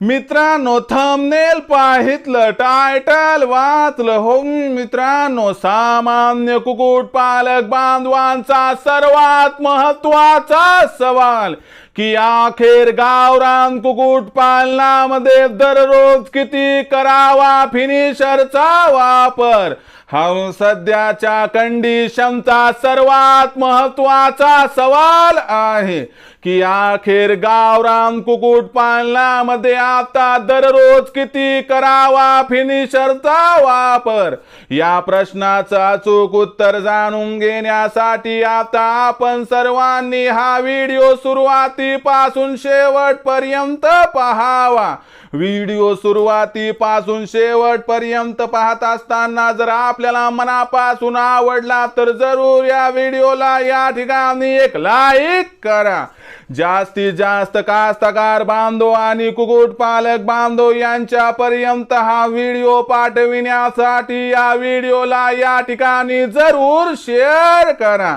मित्रांनो thumbnail पाहितलं title वाचलं. हो मित्रांनो सामान्य कुकुट पालक बांधवांचा सर्वात महत्त्वाचा सवाल की अखेर गावरान कुकुट पालनामध्ये दररोज किती करावा फिनिशरचा वापर? हा सध्याच्या कंडिशनचा सर्वात महत्त्वाचा सवाल आहे. की अखेर गावरान कुकुट पालनामध्ये आता दररोज किती करावा फिनिशरचा वापर? या प्रश्नाचं अचूक उत्तर जाणून घेण्यासाठी आता आपण सर्वांनी हा व्हिडिओ सुरुवातीपासून शेवटपर्यंत पहावा. व्हिडिओ सुरुवातीपासून शेवटपर्यंत पाहत असताना जर आपल्याला मनापासून आवडला तर जरूर या व्हिडिओला या ठिकाणी एक लाईक करा. जास्तीत जास्त कास्तकार बांधव आणि कुक्कुटपालक बांधव यांच्यापर्यंत हा व्हिडिओ पाठविण्यासाठी या व्हिडिओला या ठिकाणी जरूर शेअर करा.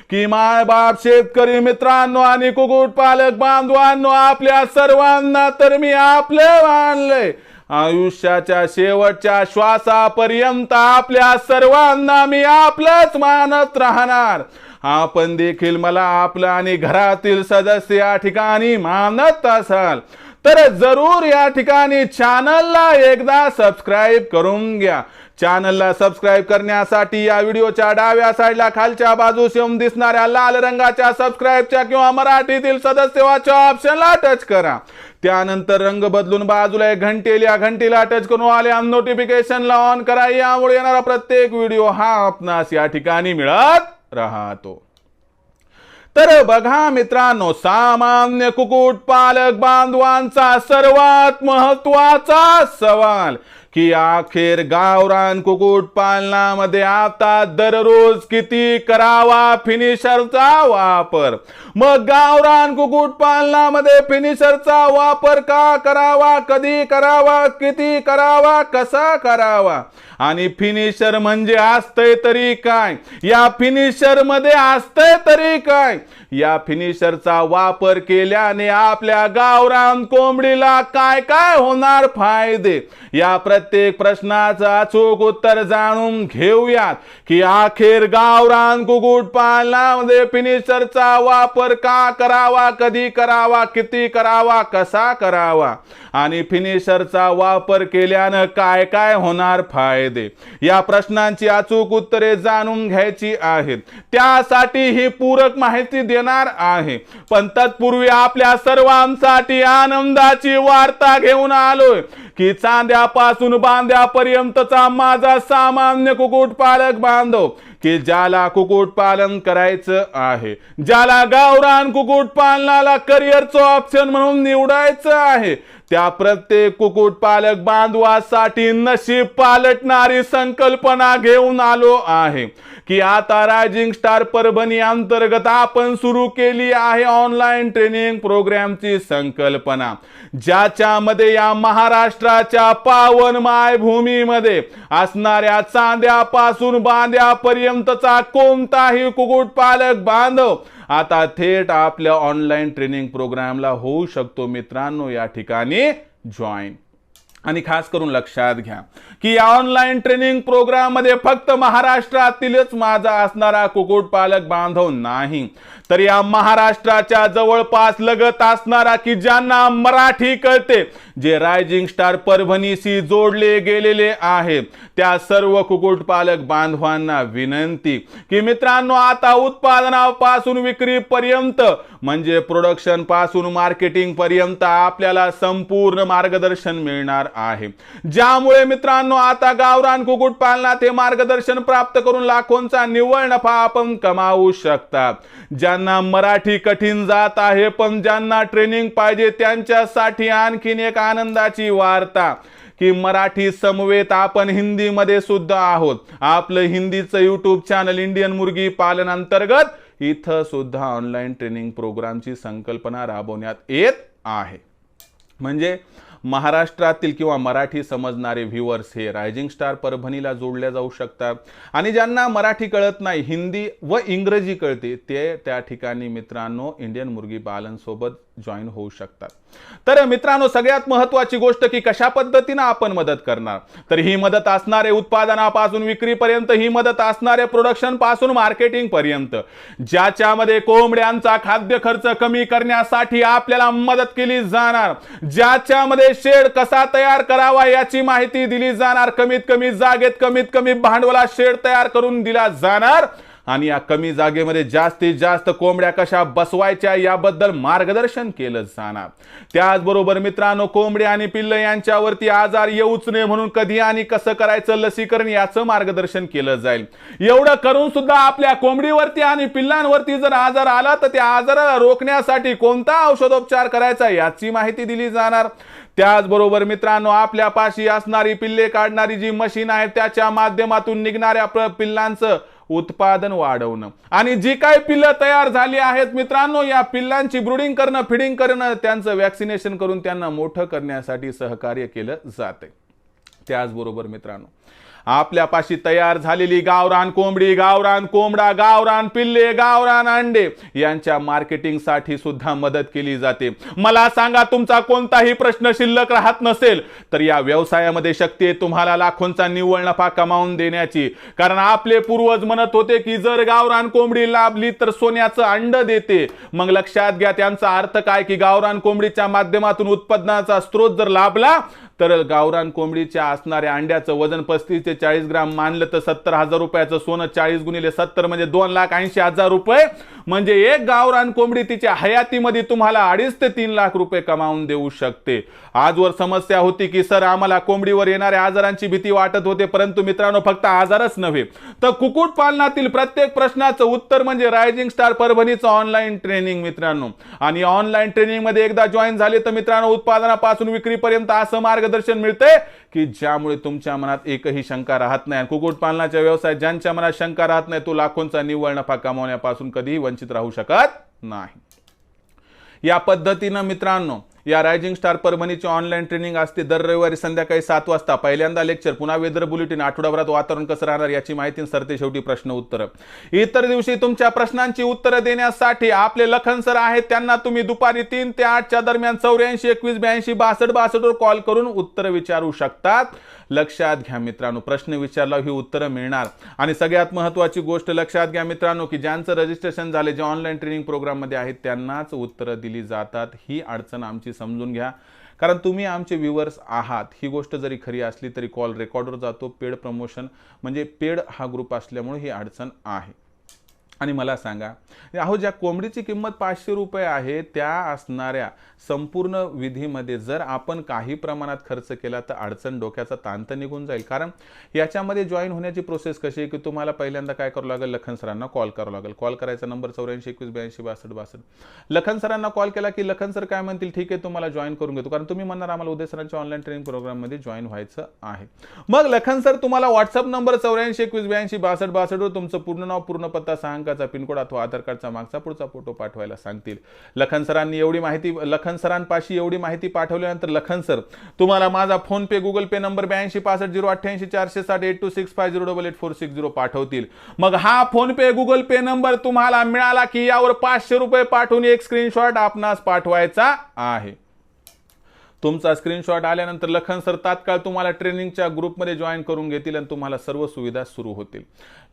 की मायबाप शेतकरी मित्रांनो आणि कुकुट पालक बांधवांनो आपल्या सर्वांना तर मी आपले मानलंय. आयुष्याच्या शेवटच्या श्वासापर्यंत आपल्या सर्वांना मी आपलंच मानत राहणार. आपण देखील मला आपलं आणि घरातील सदस्य या ठिकाणी मानत असाल. तर जरूर या ठिकाणी चॅनलला एकदा सबस्क्राईब करून घ्या. चॅनलला सबस्क्राईब करण्यासाठी या व्हिडिओच्या डाव्या साईडला खालच्या बाजूस येऊन दिसणाऱ्या लाल रंगाच्या सबस्क्राईबच्या किंवा मराठीतील सदस्यवाच्या ऑप्शनला टच करा. त्यानंतर रंग बदलून बाजूला एक घंटेल या घंटीला टच करून आल्या नोटिफिकेशनला ऑन करा. यामुळे येणारा प्रत्येक व्हिडिओ हा आपणास या ठिकाणी मिळत राहतो. तर बघा मित्रांनो सामान्य कुक्कुट पालक बांधवांचा सर्वात महत्त्वाचा सवाल की अखेर गावरान कुक्कुट पालनामध्ये आता दररोज किती करावा फिनिशरचा वापर? मग गावरान कुक्कुट पालनामध्ये फिनिशरचा वापर का करावा? कधी करावा? किती करावा? कसा करावा? आणि फिनिशर म्हणजे असतंय तरी काय? या फिनिशरमध्ये असतंय तरी काय? या फिनिशरचा वापर केल्याने आपल्या गावरान कोंबडीला काय काय होणार फायदे? या प्रत्येक प्रश्नाचं अचूक उत्तर जाणून घेऊयात. की अखेर गावरान कुक्कुट पालनामध्ये फिनिशरचा वापर का करावा कधी करावा किती करावा कसा करावा? आणि फिनिशरचा वापर केल्यानं काय काय होणार फायदे? या प्रश्नांची अचूक उत्तरे जाणून घ्यायची आहेत. त्यासाठी ही पूरक माहिती देणार आहे. पण तत्पूर्वी आपल्या सर्वांसाठी आनंदाची वार्ता घेऊन आलोय. की चांद्यापासून बांद्यापर्यंतचा माझा सामान्य कुक्कुट पालक बांधव की ज्याला कुक्कुट पालन करायचं आहे. ज्याला गावरान कुक्कुट पालनाला करिअरचं ऑप्शन म्हणून निवडायचं आहे. त्या प्रत्येक कुक्कुटपालक बांधवासाठी नशीब पालटणारी संकल्पना घेऊन आलो आहे. की आता रायझिंग स्टार परभणी अंतर्गत आपण सुरू केली आहे ऑनलाईन ट्रेनिंग प्रोग्रामची संकल्पना. ज्याच्यामध्ये या महाराष्ट्राच्या पावन मायभूमीमध्ये असणाऱ्या चांद्यापासून पर्यंतचा कोणताही कुकुट पालक बांधव आता थेट आपल्या ऑनलाईन ट्रेनिंग प्रोग्रामला होऊ शकतो मित्रांनो या ठिकाणी जॉईन आणि खास करून लक्षात घ्या की या ऑनलाईन ट्रेनिंग प्रोग्राममध्ये फक्त महाराष्ट्रातीलच माझा असणारा कुक्कुटपालक बांधव नाही. तर या महाराष्ट्राच्या जवळपास लगत असणारा की ज्यांना मराठी कळते जे रायझिंग स्टार परभणीशी जोडले गेलेले आहे त्या सर्व कुक्कुटपालक बांधवांना विनंती की मित्रांनो आता उत्पादनापासून विक्रीपर्यंत म्हणजे प्रोडक्शनपासून मार्केटिंग पर्यंत आपल्याला संपूर्ण मार्गदर्शन मिळणार आहे. ज्यामुळे मित्रांनो आता गावरान कुक्कुटपालनात हे मार्गदर्शन प्राप्त करून लाखोंचा निव्वळ नफा आपण कमावू शकता. ज्यांना मराठी कठीण जात आहे पण ज्यांना ट्रेनिंग पाहिजे त्यांच्यासाठी आणखीन एक आनंदाची वार्ता की मराठी समवेत आपण हिंदीमध्ये सुद्धा आहोत. आपलं हिंदीचं युट्यूब चॅनल इंडियन मुर्गी पालन अंतर्गत इथं सुद्धा ऑनलाईन ट्रेनिंग प्रोग्रामची संकल्पना राबवण्यात येत आहे. म्हणजे महाराष्ट्रातील किंवा मराठी समजणारे व्ह्युअर्स हे रायझिंग स्टार परभणीला जोडल्या जाऊ शकतात. आणि ज्यांना मराठी कळत नाही हिंदी व इंग्रजी कळते ते त्या ठिकाणी मित्रांनो इंडियन मुर्गी पालनसोबत जॉईन होऊ शकतात. तर मित्रांनो सगळ्यात महत्वाची गोष्ट की कशा पद्धतीनं आपण मदत करणार? तर ही मदत असणारे उत्पादनापासून विक्रीपर्यंत ही मदत असणारे प्रोडक्शनपासून मार्केटिंग पर्यंत. ज्याच्यामध्ये कोंबड्यांचा खाद्य खर्च कमी करण्यासाठी आपल्याला मदत केली जाणार. ज्याच्यामध्ये शेड कसा तयार करावा याची माहिती दिली जाणार. कमीत कमी जागेत कमीत कमी भांडवला शेड तयार करून दिला जाणार. आणि या कमी जागेमध्ये जास्तीत जास्त कोंबड्या कशा बसवायच्या याबद्दल मार्गदर्शन केलं जाणार. त्याचबरोबर मित्रांनो कोंबडे आणि पिल्ल यांच्यावरती आजार येऊच नये म्हणून कधी आणि कसं करायचं लसीकरण याचं मार्गदर्शन केलं जाईल. एवढं करून सुद्धा आपल्या कोंबडीवरती आणि पिल्लांवरती जर आजार आला तर त्या आजाराला रोखण्यासाठी कोणता औषधोपचार करायचा याची माहिती दिली जाणार. त्याचबरोबर मित्रांनो आपल्या पाशी असणारी पिल्ले काढणारी जी मशीन आहे त्याच्या माध्यमातून निघणाऱ्या पिल्लांचं उत्पादन वाढवणं. आणि जी काय पिल्लं तयार झाली आहेत मित्रांनो या पिल्लांची ब्रुडिंग करणं फिडिंग करणं त्यांचं वॅक्सिनेशन करून त्यांना मोठं करण्यासाठी सहकार्य केलं जाते त्याचबरोबर मित्रांनो आपल्यापाशी तयार झालेली गावरान कोंबडी गावरान कोंबडा गावरान पिल्ले गावरान अंडे यांच्या मार्केटिंगसाठी सुद्धा मदत केली जाते. मला सांगा तुमचा कोणताही प्रश्न शिल्लक राहत नसेल तर या व्यवसायामध्ये शक्ती आहे तुम्हाला लाखोंचा निव्वळ नफा कमावून देण्याची. कारण आपले पूर्वज म्हणत होते की जर गावरान कोंबडी लाभली तर सोन्याचं अंड देते. मग लक्षात घ्या त्यांचा अर्थ काय की गावरान कोंबडीच्या माध्यमातून उत्पादनाचा स्रोत जर लाभला तर गावरान कोंबडीच्या असणाऱ्या अंड्याचं वजन पस्तीस ते चाळीस ग्राम मानलं तर सत्तर हजार रुपयाचं सोनं चाळीस गुणिले सत्तर म्हणजे दोन लाख ऐंशी हजार रुपये. म्हणजे एक गावरान कोंबडी तिच्या हयातीमध्ये तुम्हाला अडीच ते तीन लाख रुपये कमावून देऊ शकते. आजवर समस्या होती की सर आम्हाला कोंबडीवर येणाऱ्या आजारांची भीती वाटत होते परंतु मित्रांनो फक्त आजारच नव्हे. तर कुक्कुट पालनातील प्रत्येक प्रश्नाचं उत्तर म्हणजे रायझिंग स्टार परभणीचं ऑनलाईन ट्रेनिंग मित्रांनो. आणि ऑनलाईन ट्रेनिंगमध्ये एकदा जॉईन झाले तर मित्रांनो उत्पादनापासून विक्रीपर्यंत असं मार्गदर्शन मिळते की ज्यामुळे तुमच्या मनात एकही शंका राहत नाही. आणि पालनाच्या व्यवसायात ज्यांच्या मनात शंका राहत नाही तो लाखोंचा निव्वळ नफा कमावण्यापासून कधीही वंचित राहू शकत नाही. या पद्धतीनं मित्रांनो या रायझिंग स्टार परभणीची ऑनलाईन ट्रेनिंग असते दर रविवारी संध्याकाळी सात वाजता. पहिल्यांदा लेक्चर पुन्हा वेदर बुलेटिन आठवडाभरात वातावरण कसं राहणार याची माहिती सरते शेवटी प्रश्न उत्तर. इतर दिवशी तुमच्या प्रश्नांची उत्तरं देण्यासाठी आपले लखन सर आहेत त्यांना तुम्ही दुपारी तीन ते आठच्या दरम्यान चौऱ्याऐंशी एकवीस ब्याऐंशी बासष्ट बासष्टवर कॉल करून उत्तर विचारू शकतात. लक्षात घ्या मित्रांनो प्रश्न विचारला ही उत्तरं मिळणार. आणि सगळ्यात महत्त्वाची गोष्ट लक्षात घ्या मित्रांनो की ज्यांचं रजिस्ट्रेशन झाले जे ऑनलाईन ट्रेनिंग प्रोग्राममध्ये आहेत त्यांनाच उत्तरं दिली जातात. ही अडचण आमची समजून घ्या. कारण तुम्ही आमचे व्ह्युअर्स आहात. ही गोष्ट जरी खरी असली तरी कॉल रेकॉर्डवर जातो. पेड प्रमोशन म्हणजे पेड हा ग्रुप असल्यामुळे ही अडचण आहे. आणि मला सांगा अहो ज्या कोंबडीची किंमत पाचशे रुपये आहे त्या असणाऱ्या संपूर्ण विधीमध्ये जर आपण काही प्रमाणात खर्च केला तर अडचण डोक्याचा ताण तर निघून जाईल. कारण याच्यामध्ये जॉईन होण्याची प्रोसेस कशी आहे की तुम्हाला पहिल्यांदा काय करावं लागेल? लखन सरांना कॉल करावं लागेल. कॉल करायचा नंबर चौऱ्याऐंशी एकवीस ब्याऐंशी बासष्ट बासष्ट. लखन सरांना कॉल केला की लखन सर काय म्हणतील? ठीक आहे तुम्हाला जॉईन करून घेतो. कारण तुम्ही म्हणणार आम्हाला उदय सरांच्या ऑनलाईन ट्रेनिंग प्रोग्राममध्ये जॉईन व्हायचं आहे. मग लखन सर तुम्हाला व्हॉट्सअप नंबर चौऱ्याऐंशी एकवीस ब्याऐंशी बासष्ट बासष्टवर तुमचं पूर्ण नाव पूर्ण पत्ता सांग. अंकाचा पिनकोड अथवा आधार कार्डचा मागचा पुढचा फोटो पाठवायला सांगतील. लखन सरांनी एवढी माहिती लखन सरांपाशी एवढी माहिती पाठवल्यानंतर लखन सर तुम्हाला माझा फोन पे गुगल पे नंबर ब्याऐंशी पासष्ट झिरो अठ्ठ्याऐंशी चारशे साठ eight two six five zero double eight four six zero पाठवतील. मग हा फोन पे गुगल पे नंबर तुम्हाला मिळाला की यावर पाचशे रुपये पाठवून एक स्क्रीनशॉट आपणास पाठवायचा आहे. तुमचा स्क्रीनशॉट आल्यानंतर लखन सर तात्काळ तुम्हाला ट्रेनिंगच्या ग्रुपमध्ये जॉईन करून घेतील आणि तुम्हाला सर्व सुविधा सुरू होतील.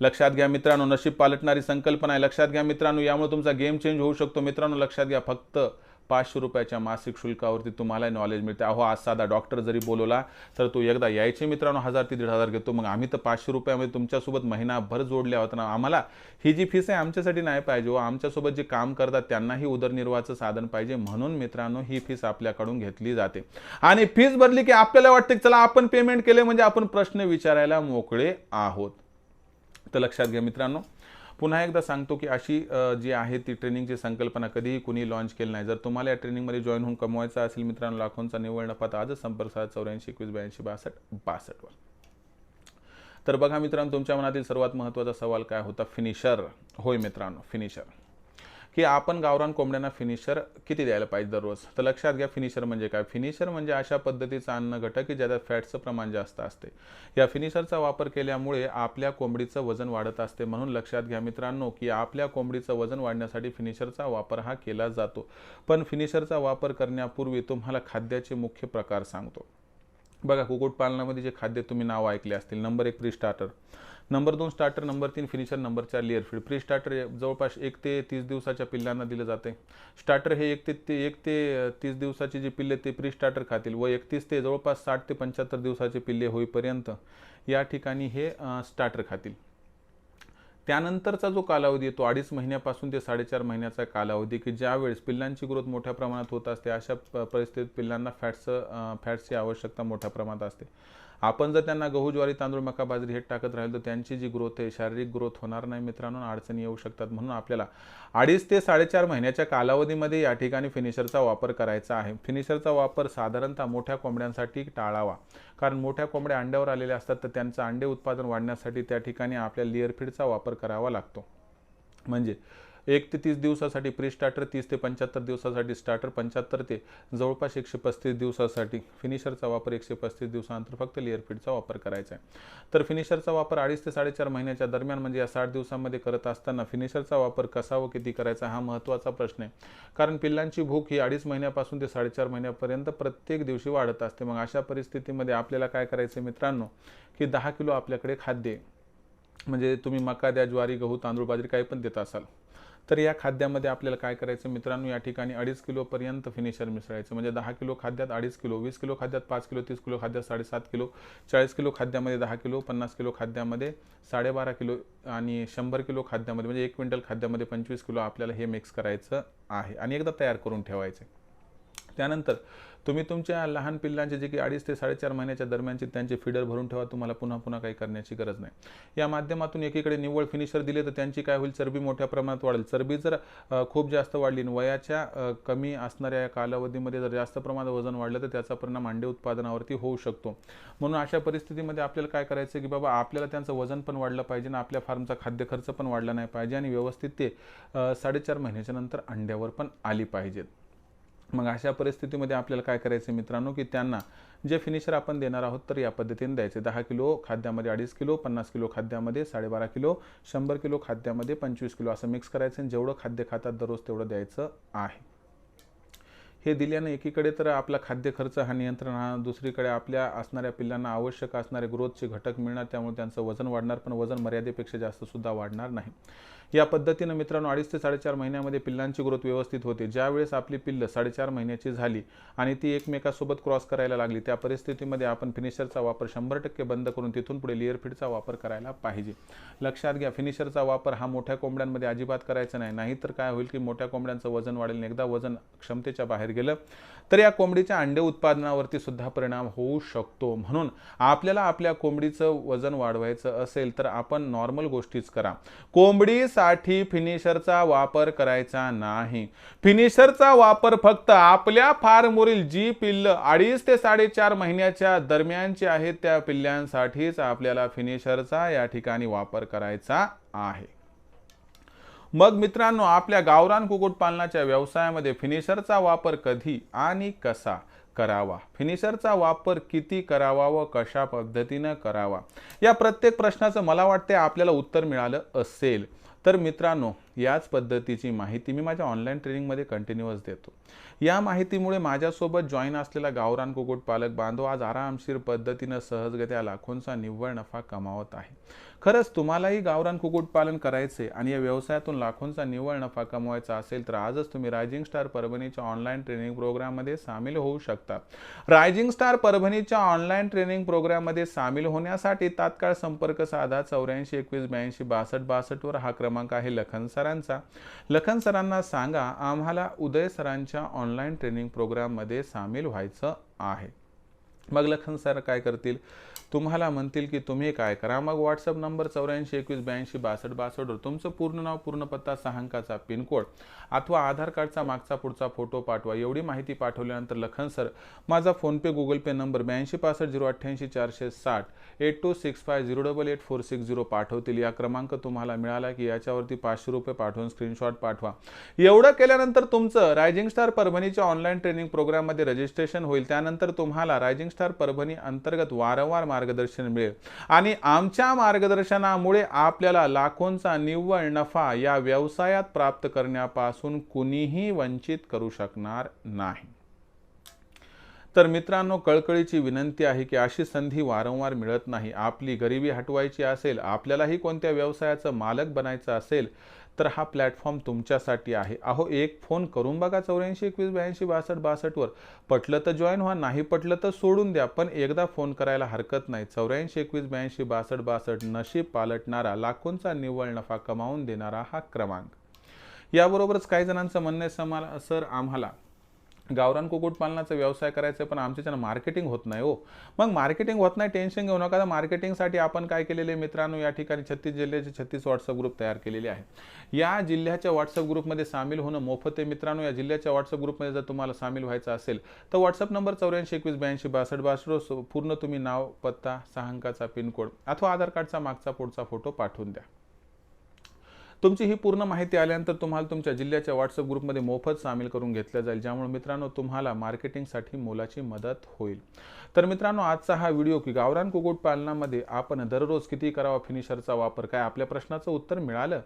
लक्षात घ्या मित्रांनो नशीब पालटणारी संकल्पना आहे. लक्षात घ्या मित्रांनो यामुळे तुमचा गेम चेंज होऊ शकतो. मित्रांनो लक्षात घ्या फक्त पाचशे रुपयाच्या मासिक शुल्कावरती तुम्हाला नॉलेज मिळते. अहो आज साधा डॉक्टर जरी बोलवला तर तो एकदा यायचे मित्रांनो हजार ते दीड हजार घेतो. मग आम्ही तर पाचशे रुपयामध्ये तुमच्यासोबत महिनाभर जोडल्या होता ना आम्हाला ही जी फीस आहे आमच्यासाठी नाही पाहिजे व आमच्यासोबत जे काम करतात त्यांनाही उदरनिर्वाहाचं साधन पाहिजे. म्हणून मित्रांनो ही फीस आपल्याकडून घेतली जाते. आणि फीस भरली की आपल्याला वाटते चला आपण पेमेंट केले म्हणजे आपण प्रश्न विचारायला मोकळे आहोत. तर लक्षात घ्या मित्रांनो पुन्हा एकदा सांगतो की अशी जी आहे ती ट्रेनिंगची संकल्पना कधीही कुणी लॉन्च केली नाही. जर तुम्हाला या ट्रेनिंगमध्ये जॉईन होऊन कमवायचा असेल मित्रांनो लाखोंचा निव्वळ नफा तर आजच संपर्क साधा. चौऱ्याऐंशी एकवीस ब्याऐंशी बासष्ट बासष्टवर तर बघा मित्रांनो तुमच्या मनातील सर्वात महत्त्वाचा सवाल काय होता? फिनिशर होय मित्रांनो फिनिशर की आपण गावरान कोंबड्यांना फिनिशर किती द्यायला पाहिजे दररोज? तर लक्षात घ्या फिनिशर म्हणजे काय? फिनिशर म्हणजे अशा पद्धतीचा अन्न घटक की ज्याच्यात फॅटचं प्रमाण जास्त असते. या फिनिशरचा वापर केल्यामुळे आपल्या कोंबडीचं वजन वाढत असते. म्हणून लक्षात घ्या मित्रांनो की आपल्या कोंबडीचं वजन वाढण्यासाठी फिनिशरचा वापर हा केला जातो. पण फिनिशरचा वापर करण्यापूर्वी तुम्हाला खाद्याचे मुख्य प्रकार सांगतो. बघा कुक्कुटपालनामध्ये जे खाद्य तुम्ही नाव ऐकले असतील नंबर एक प्री स्टार्टर नंबर दोन स्टार्टर नंबर तीन फिनिशर नंबर चार लेअर फीड प्री स्टार्टर जवळपास एक ते तीस दिवसाच्या पिल्लांना दिलं जाते स्टार्टर हे एक ते ते एक ते तीस दिवसाची जी पिल्ले ते प्री स्टार्टर खातील व एकतीस ते जवळपास साठ ते पंच्याहत्तर दिवसाचे पिल्ले होईपर्यंत या ठिकाणी हे स्टार्टर खातील. त्यानंतरचा जो कालावधी आहे तो अडीच महिन्यापासून ते साडेचार महिन्याचा कालावधी की ज्यावेळेस पिल्लांची ग्रोथ मोठ्या प्रमाणात होत असते अशा प- परिस्थितीत पिल्लांना फॅट्सचं फॅट्सची आवश्यकता मोठ्या प्रमाणात असते. आपण जर त्यांना गहू ज्वारी तांदूळ मका बाजरी हे टाकत राहिलो तर त्यांची जी ग्रोथ आहे शारीरिक ग्रोथ होणार नाही मित्रांनो अडचणी येऊ शकतात म्हणून आपल्याला अडीच ते साडेचार महिन्याच्या कालावधीमध्ये या ठिकाणी फिनिशरचा वापर करायचा आहे. फिनिशरचा वापर साधारणतः मोठ्या कोंबड्यांसाठी टाळावा. कारण मोठ्या कोंबड्या अंड्यावर आलेल्या असतात तर त्यांचं अंडे उत्पादन वाढण्यासाठी त्या ठिकाणी आपल्या लेअरफीडचा वापर करावा लागतो. म्हणजे एक ते तीस दिवसासाठी प्री स्टार्टर तीस ते पंच्याहत्तर दिवसासाठी स्टार्टर पंच्याहत्तर ते जवळपास एकशे पस्तीस दिवसासाठी. फिनिशरचा वापर एकशे पस्तीस दिवसानंतर फक्त लेअर फीडचा वापर करायचा आहे. तर फिनिशरचा वापर अडीच ते साडेचार महिन्याच्या दरम्यान म्हणजे या साठ दिवसांमध्ये करत असताना फिनिशरचा वापर कसा व किती करायचा हा महत्त्वाचा प्रश्न आहे. कारण पिल्लांची भूक ही अडीच महिन्यापासून ते साडेचार महिन्यापर्यंत प्रत्येक दिवशी वाढत असते. मग अशा परिस्थितीमध्ये आपल्याला काय करायचं मित्रांनो की दहा किलो आपल्याकडे खाद्य म्हणजे तुम्ही मका द्या ज्वारी गहू तांदूळ बाजरी काही पण देत असाल. तर या खाद्यामध्ये आपल्याला काय करायचं? मित्रांनो या ठिकाणी अडीच किलोपर्यंत फिनिशर मिसळायचं. म्हणजे दहा किलो खाद्यात अडीच किलो वीस किलो खाद्यात पाच किलो तीस किलो खाद्यात साडेसात किलो चाळीस किलो खाद्यामध्ये दहा किलो पन्नास किलो खाद्यामध्ये साडेबारा किलो आणि शंभर किलो खाद्यामध्ये म्हणजे एक क्विंटल खाद्यामध्ये पंचवीस किलो आपल्याला हे मिक्स करायचं आहे आणि एकदा तयार करून ठेवायचे. त्यानंतर तुम्ही तुमच्या लहान पिल्लांचे जे की अडीच ते साडेचार महिन्याच्या दरम्यानचे त्यांचे फीडर भरून ठेवा तुम्हाला पुन्हा पुन्हा काही करण्याची गरज नाही. या माध्यमातून एकीकडे निव्वळ फिनिशर दिले तर त्यांची काय होईल? चरबी मोठ्या प्रमाणात वाढेल. चरबी जर खूप जास्त वाढली आणि वयाच्या कमी असणाऱ्या या कालावधीमध्ये जर जास्त प्रमाणात वजन वाढलं तर त्याचा परिणाम अंडे उत्पादनावरती होऊ शकतो. म्हणून अशा परिस्थितीमध्ये आपल्याला काय करायचं की बाबा आपल्याला त्यांचं वजन पण वाढलं पाहिजे आणि आपल्या फार्मचा खाद्य खर्च पण वाढला नाही पाहिजे आणि व्यवस्थित ते साडेचार महिन्याच्या नंतर अंड्यावर पण आली पाहिजेत. मग अशा परिस्थितीमध्ये आपल्याला काय करायचं मित्रांनो की त्यांना जे फिनिशर आपण देणार आहोत तर या पद्धतीने द्यायचे. दहा किलो खाद्यामध्ये अडीच किलो पन्नास किलो खाद्यामध्ये साडेबारा किलो शंभर किलो खाद्यामध्ये पंचवीस किलो असं मिक्स करायचं आणि जेवढं खाद्य खातात दररोज तेवढं द्यायचं आहे. हे दिल्याने एकीकडे तर आपला खाद्य खर्च हा नियंत्रण हा दुसरीकडे आपल्या असणाऱ्या पिल्लांना आवश्यक असणारे ग्रोथचे घटक मिळणार त्यामुळे त्यांचं वजन वाढणार पण वजन मर्यादेपेक्षा जास्त सुद्धा वाढणार नाही. या पद्धतीनं मित्रांनो अडीच ते साडेचार महिन्यामध्ये पिल्लांची ग्रोथ व्यवस्थित होते. ज्यावेळेस आपली पिल्लं साडेचार महिन्याची झाली आणि ती एकमेकासोबत क्रॉस करायला लागली त्या परिस्थितीमध्ये आपण फिनिशरचा वापर शंभर टक्के बंद करून तिथून पुढे लेअर फीडचा वापर करायला पाहिजे. लक्षात घ्या फिनिशरचा वापर हा मोठ्या कोंबड्यांमध्ये अजिबात करायचा नाही. नाहीतर काय होईल की मोठ्या कोंबड्यांचं वजन वाढेल एकदा वजन क्षमतेच्या बाहेर गेलं तर या कोंबडीच्या अंडे उत्पादनावरती सुद्धा परिणाम होऊ शकतो. म्हणून आपल्याला आपल्या कोंबडीचं वजन वाढवायचं असेल तर आपण नॉर्मल गोष्टीच करा. कोंबडीस साठी फिनिशरचा वापर करायचा नाही. फिनिशरचा वापर फक्त आपल्या फार्मवरील जी पिल्ल अडीच ते साडेचार महिन्याच्या दरम्यानची आहेत त्या पिल्ल्यांसाठीच आपल्याला फिनिशरचा या ठिकाणी वापर करायचा आहे. मग मित्रांनो आपल्या गावरान कुक्कुटपालनाच्या व्यवसायामध्ये फिनिशरचा वापर कधी आणि कसा करावा? फिनिशरचा वापर किती करावा व कशा पद्धतीनं करावा? या प्रत्येक प्रश्नाचं मला वाटते आपल्याला उत्तर मिळालं असेल. तर मित्रांनो याच पद्धतीची माहिती मी माझ्या ऑनलाईन ट्रेनिंगमध्ये कंटिन्युअस देतो. या माहितीमुळे माझ्यासोबत जॉईन असलेला गावरान कुक्कुटपालक बांधव आज आरामशीर पद्धतीनं सहजगत्या लाखोंचा निव्वळ नफा कमावत आहे. खरंच तुम्हालाही गावरान कुक्कुटपालन करायचे आणि या व्यवसायातून लाखोंचा निव्वळ नफा कमवायचा असेल तर आजच तुम्ही रायझिंग स्टार परभणीच्या ऑनलाईन ट्रेनिंग प्रोग्राममध्ये सामील होऊ शकता. रायझिंग स्टार परभणीच्या ऑनलाईन ट्रेनिंग प्रोग्राममध्ये सामील होण्यासाठी तात्काळ संपर्क साधा. चौऱ्याऐंशी एकवीस ब्याऐंशी बासष्ट बासष्टवर हा क्रमांक आहे. लखन सरांचा. लखन सरांना सांगा आम्हाला उदय सरांच्या ऑनलाईन ट्रेनिंग प्रोग्राममध्ये सामील व्हायचं आहे. मग लखन सर काय करतील? तुम्हाला म्हणतील की तुम्ही काय करा? मग व्हॉट्सअप नंबर चौऱ्याऐंशी एकवीस ब्याऐंशी बासष्ट बासष्टवर तुमचं पूर्ण नाव पूर्ण पत्ता सहा अंकाचा पिनकोड अथवा आधार कार्डचा मागचा पुढचा फोटो पाठवा. एवढी माहिती पाठवल्यानंतर लखन सर माझा फोनपे गुगल पे नंबर ब्याऐंशी पासष्ट झिरो अठ्ठ्याऐंशी चारशे साठ eight two six five zero double eight four six zero पाठवतील. या क्रमांक तुम्हाला मिळाला की याच्यावरती पाचशे रुपये पाठवून स्क्रीनशॉट पाठवा. एवढं केल्यानंतर तुमचं रायझिंग स्टार परभणीच्या ऑनलाईन ट्रेनिंग प्रोग्राममध्ये रजिस्ट्रेशन होईल. त्यानंतर तुम्हाला रायझिंग स्टार परभणी अंतर्गत वारंवार मार्गदर्शन मिळेल. आणि आमच्या मार्गदर्शनामुळे आपल्याला लाखोंचा निव्वळ नफा या व्यवसायात प्राप्त करण्यापासून कुणीही वंचित करू शकणार नाही. तर मित्रांनो कळकळीची विनंती आहे की अशी संधी वारंवार मिळत नाही. आपली गरिबी हटवायची असेल आपल्यालाही कोणत्या व्यवसायाचं मालक बनायचं असेल तर हा प्लॅटफॉर्म तुमच्यासाठी आहे. अहो एक फोन करून बघा चौऱ्याऐंशी एकवीस ब्याऐंशी बासष्ट बासष्टवर पटलं तर जॉईन व्हा नाही पटलं तर सोडून द्या. पण एकदा फोन करायला हरकत नाही. चौऱ्याऐंशी एकवीस ब्याऐंशी बासष्ट बासष्ट नशीब पालटणारा लाखोंचा निव्वळ नफा कमावून देणारा हा क्रमांक. याबरोबरच काही जणांचं म्हणणं आहे सर आम्हाला गावरान कुक्कुटपालनाचा व्यवसाय करायचा आहे पण आमच्याच्यानं मार्केटिंग होत नाही हो. मग मार्केटिंग होत नाही टेन्शन घेऊ नका. तर मार्केटिंगसाठी आपण काय केलेले मित्रांनो या ठिकाणी छत्तीस जिल्ह्याचे छत्तीस व्हॉट्सअप ग्रुप तयार केलेले आहे या जिल्ह्याच्या व्हॉट्सअप ग्रुपमध्ये सामील होणं मोफत आहे मित्रांनो. या जिल्ह्याच्या व्हॉट्सअप ग्रुपमध्ये जर तुम्हाला सामील व्हायचं असेल तर व्हॉट्सअप नंबर चौऱ्याऐंशी एकवीस ब्याऐंशी बासष्ट बासष्ट पूर्ण तुम्ही नाव पत्ता सहा अंकाचा पिनकोड अथवा आधार कार्डचा मागचा पुढचा फोटो पाठवून द्या. तुमची ही पूर्ण माहिती आल्यानंतर तुम्हाला तुमच्या जिल्ह्याच्या व्हॉट्सअप ग्रुपमध्ये मोफत सामील करून घेतलं जाईल ज्यामुळे मित्रांनो तुम्हाला मार्केटिंगसाठी मोलाची मदत होईल. तर मित्रांनो आजचा हा व्हिडिओ की गावरान कुक्कुटपालनामध्ये आपण दररोज किती करावा फिनिशरचा वापर काय आपल्या प्रश्नाचं उत्तर मिळालं?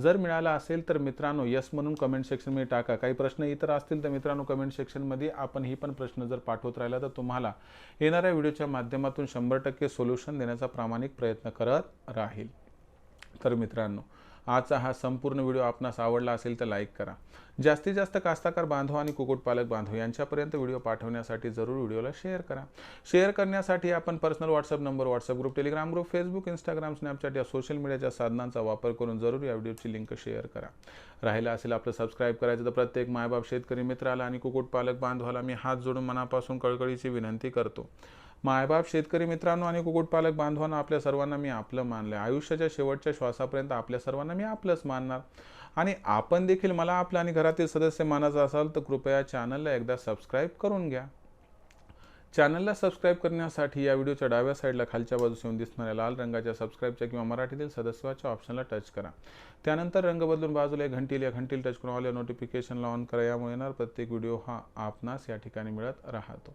जर मिळालं असेल तर मित्रांनो यस म्हणून कमेंट सेक्शनमध्ये टाका. काही प्रश्न इतर असतील तर मित्रांनो कमेंट सेक्शनमध्ये आपण ही पण प्रश्न जर पाठवत राहिला तर तुम्हाला येणाऱ्या व्हिडिओच्या माध्यमातून शंभर टक्के सोल्युशन देण्याचा प्रामाणिक प्रयत्न करत राहील. तर मित्रांनो आजचा हा संपूर्ण व्हिडिओ आपणास आवडला असेल तर लाईक करा. जास्तीत जास्त कास्ताकार बांधव आणि कुक्कुटपालक बांधव यांच्यापर्यंत व्हिडिओ पाठवण्यासाठी जरूर व्हिडिओला शेअर करा. शेअर करण्यासाठी आपण personal WhatsApp number WhatsApp group Telegram group Facebook Instagram Snapchat या सोशल मीडियाच्या साधनांचा वापर करून जरूर या व्हिडिओची लिंक शेअर करा. राहिला असेल आपलं सबस्क्राईब करायचं तर प्रत्येक मायबाप शेतकरी मित्राला आणि कुक्कुटपालक बांधवाला मी हात जोडून मनापासून कळकळीची विनंती करतो. मायबाप शेतकरी मित्रांनो आणि कुक्कुटपालक बांधवांना आपल्या सर्वांना मी आपलं मानलं आयुष्याच्या शेवटच्या श्वासापर्यंत आपल्या सर्वांना मी आपलंच मानणार. आणि आपण देखील मला आपलं आणि घरातील सदस्य मानायचं असाल तर कृपया चॅनलला एकदा सबस्क्राईब करून घ्या. चॅनलला सबस्क्राईब करण्यासाठी या व्हिडिओच्या डाव्या साईडला खालच्या बाजूस येऊन दिसणाऱ्या लाल रंगाच्या सबस्क्राईबच्या किंवा मराठीतील सदस्याच्या ऑप्शनला टच करा. त्यानंतर रंग बदलून बाजूला एक घंटील या घंटील टच करून ऑल या नोटिफिकेशनला ऑन करा. यामुळे येणार प्रत्येक व्हिडिओ हा आपणास या ठिकाणी मिळत राहतो.